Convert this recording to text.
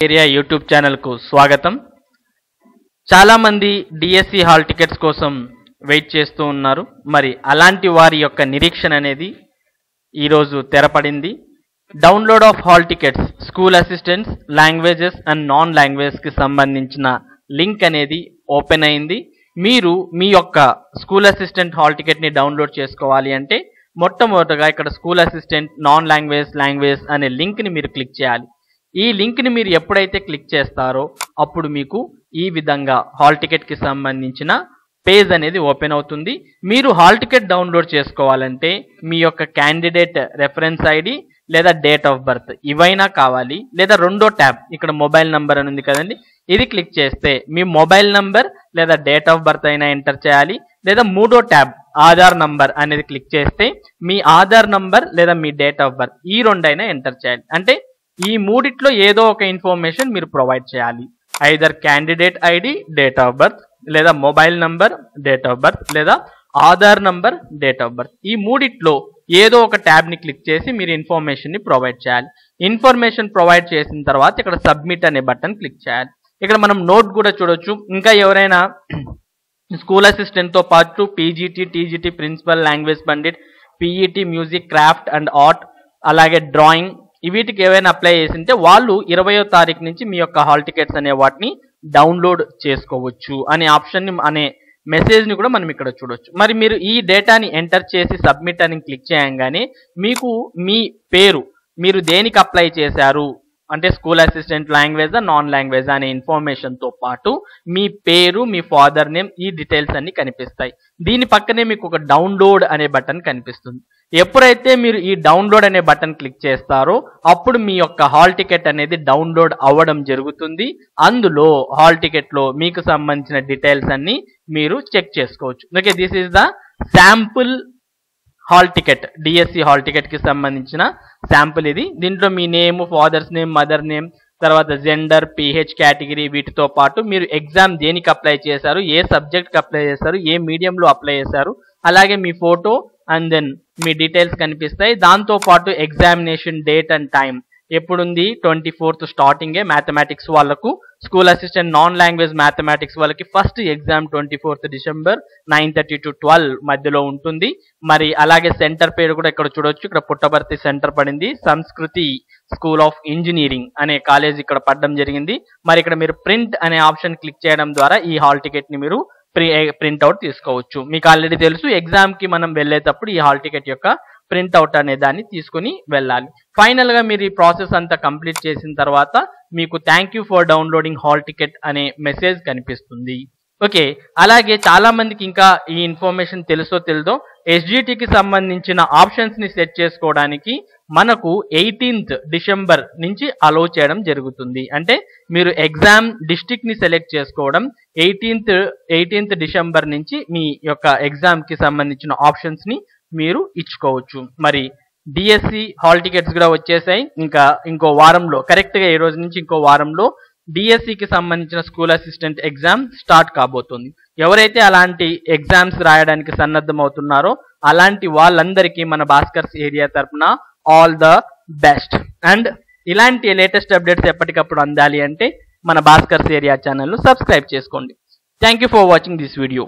Area YouTube ఛానల్కు స్వాగతం. చాలామంది డిఎస్సి హాల్ టికెట్స్ కోసం వెయిట్ చేస్తూ ఉన్నారు. మరి అలాంటి వారి యొక్క నిరీక్షణ అనేది ఈరోజు తెరపడింది. Download of hall tickets school assistants languages and non లాంగ్వేజ్కి సంబంధించిన లింక్ అనేది ఓపెన్ అయింది. మీరు మీ యొక్క స్కూల్ అసిస్టెంట్ హాల్ టికెట్ని డౌన్లోడ్ చేసుకోవాలి అంటే మొట్టమొదటగా ఇక్కడ school assistant non language language అనే లింక్ని మీరు క్లిక్ చేయాలి. ఈ లింక్ని మీరు ఎప్పుడైతే క్లిక్ చేస్తారో అప్పుడు మీకు ఈ విధంగా హాల్ టికెట్కి సంబంధించిన పేజ్ అనేది ఓపెన్ అవుతుంది. మీరు హాల్ టికెట్ డౌన్లోడ్ చేసుకోవాలంటే మీ యొక్క క్యాండిడేట్ రెఫరెన్స్ ఐడి లేదా డేట్ ఆఫ్ బర్త్ ఇవైనా కావాలి. లేదా రెండో ట్యాబ్ ఇక్కడ మొబైల్ నంబర్ అని ఉంది కదండి. ఇది క్లిక్ చేస్తే మీ మొబైల్ నంబర్ లేదా డేట్ ఆఫ్ బర్త్ అయినా ఎంటర్ చేయాలి. లేదా మూడో ట్యాబ్ ఆధార్ నంబర్ అనేది క్లిక్ చేస్తే మీ ఆధార్ నంబర్ లేదా మీ డేట్ ఆఫ్ బర్త్ ఈ రెండైనా ఎంటర్ చేయాలి. అంటే ఈ మూడిట్లో ఏదో ఒక ఇన్ఫర్మేషన్ మీరు ప్రొవైడ్ చేయాలి. Either candidate ID date of birth లేదా mobile number date of birth లేదా Aadhaar number date of birth ఈ మూడిట్లో ఏదో ఒక ట్యాబ్ని క్లిక్ చేసి మీరు ఇన్ఫర్మేషన్ని ప్రొవైడ్ చేయాలి. ఇన్ఫర్మేషన్ ప్రొవైడ్ చేసిన తర్వాత ఇక్కడ సబ్మిట్ అనే బటన్ క్లిక్ చేయాలి. ఇక్కడ మనం నోట్ కూడా చూడొచ్చు. ఇంకా ఎవరైనా స్కూల్ అసిస్టెంట్తో పాటు PGT TGT principal language pandit PET music craft and art అలాగే డ్రాయింగ్ వీటికి ఏవైనా అప్లై చేసింటే వాళ్ళు ఇరవయో తారీఖు నుంచి మీ యొక్క హాల్ టికెట్స్ అనే వాటిని డౌన్లోడ్ చేసుకోవచ్చు అనే ఆప్షన్ని అనే మెసేజ్ని కూడా మనం ఇక్కడ చూడొచ్చు. మరి మీరు ఈ డేటాని ఎంటర్ చేసి సబ్మిట్ అని క్లిక్ చేయంగానే మీకు మీ పేరు మీరు దేనికి అప్లై చేశారు అంటే school assistant language non language అనే ఇన్ఫర్మేషన్తో పాటు మీ పేరు మీ ఫాదర్ నేమ్ ఈ డీటెయిల్స్ అన్ని కనిపిస్తాయి. దీని పక్కనే మీకు ఒక డౌన్లోడ్ అనే బటన్ కనిపిస్తుంది. ఎప్పుడైతే మీరు ఈ డౌన్లోడ్ అనే బటన్ క్లిక్ చేస్తారో అప్పుడు మీ యొక్క హాల్ టికెట్ అనేది డౌన్లోడ్ అవ్వడం జరుగుతుంది. అందులో హాల్ టికెట్లో మీకు సంబంధించిన డీటెయిల్స్ అన్ని మీరు చెక్ చేసుకోవచ్చు. Okay this is the sample hall ticket DSC hall టికెట్కి సంబంధించిన శాంపుల్ ఇది. దీంట్లో మీ name father's name mother name తర్వాత జెండర్ పిహెచ్ కేటగిరీ వీటితో పాటు మీరు ఎగ్జామ్ దేనికి అప్లై చేశారు ఏ సబ్జెక్ట్కి అప్లై చేశారు ఏ మీడియంలో అప్లై చేశారు అలాగే మీ ఫోటో అండ్ దెన్ మీ డీటెయిల్స్ కనిపిస్తాయి. దాంతో పాటు ఎగ్జామినేషన్ డేట్ అండ్ టైం ఎప్పుడుంది? ట్వంటీ ఫోర్త్ స్టార్టింగే మ్యాథమెటిక్స్ వాళ్ళకు. School assistant non language mathematics వాళ్ళకి first exam twenty fourth December nine thirty to twelve మధ్యలో ఉంటుంది. మరి అలాగే సెంటర్ పేరు కూడా ఇక్కడ చూడొచ్చు. ఇక్కడ పుట్టబర్తి సెంటర్ పడింది. సంస్కృతి స్కూల్ ఆఫ్ ఇంజనీరింగ్ అనే కాలేజ్ ఇక్కడ పడడం జరిగింది. మరి ఇక్కడ మీరు ప్రింట్ అనే ఆప్షన్ క్లిక్ చేయడం ద్వారా ఈ హాల్ టికెట్ని మీరు ప్రింట్అవుట్ తీసుకోవచ్చు. మీకు ఆల్రెడీ తెలుసు ఎగ్జామ్కి మనం వెళ్ళేటప్పుడు ఈ హాల్ టికెట్ యొక్క ప్రింట్అవుట్ అనే దాన్ని తీసుకుని వెళ్ళాలి. ఫైనల్గా మీరు ఈ ప్రాసెస్ అంతా కంప్లీట్ చేసిన తర్వాత మీకు thank you for downloading hall ticket అనే మెసేజ్ కనిపిస్తుంది. ఓకే అలాగే చాలా మందికి ఇంకా ఈ ఇన్ఫర్మేషన్ తెలుసో తెలుదో ఎస్జిటికి సంబంధించిన ఆప్షన్స్ని సెట్ చేసుకోవడానికి మనకు ఎయిటీన్త్ డిసెంబర్ నుంచి అలో చేయడం జరుగుతుంది. అంటే మీరు ఎగ్జామ్ డిస్టిక్ని సెలెక్ట్ చేసుకోవడం ఎయిటీన్త్ ఎయిటీన్త్ డిసెంబర్ నుంచి మీ యొక్క ఎగ్జామ్కి సంబంధించిన ఆప్షన్స్ని మీరు ఇచ్చుకోవచ్చు. మరి డిఎస్సి హాల్ టికెట్స్ కూడా వచ్చేసాయి. ఇంకా ఇంకో వారంలో కరెక్ట్గా ఈ రోజు నుంచి ఇంకో వారంలో డిఎస్సికి సంబంధించిన స్కూల్ అసిస్టెంట్ ఎగ్జామ్ స్టార్ట్ కాబోతుంది. ఎవరైతే అలాంటి ఎగ్జామ్స్ రాయడానికి సన్నద్ధం అవుతున్నారో అలాంటి వాళ్ళందరికీ మన భాస్కర్స్ ఏరియా తరపున ఆల్ ద బెస్ట్ అండ్ ఇలాంటి లేటెస్ట్ అప్డేట్స్ ఎప్పటికప్పుడు అందాలి అంటే మన భాస్కర్స్ ఏరియా ఛానల్ను సబ్స్క్రైబ్ చేసుకోండి. Thank you for watching this video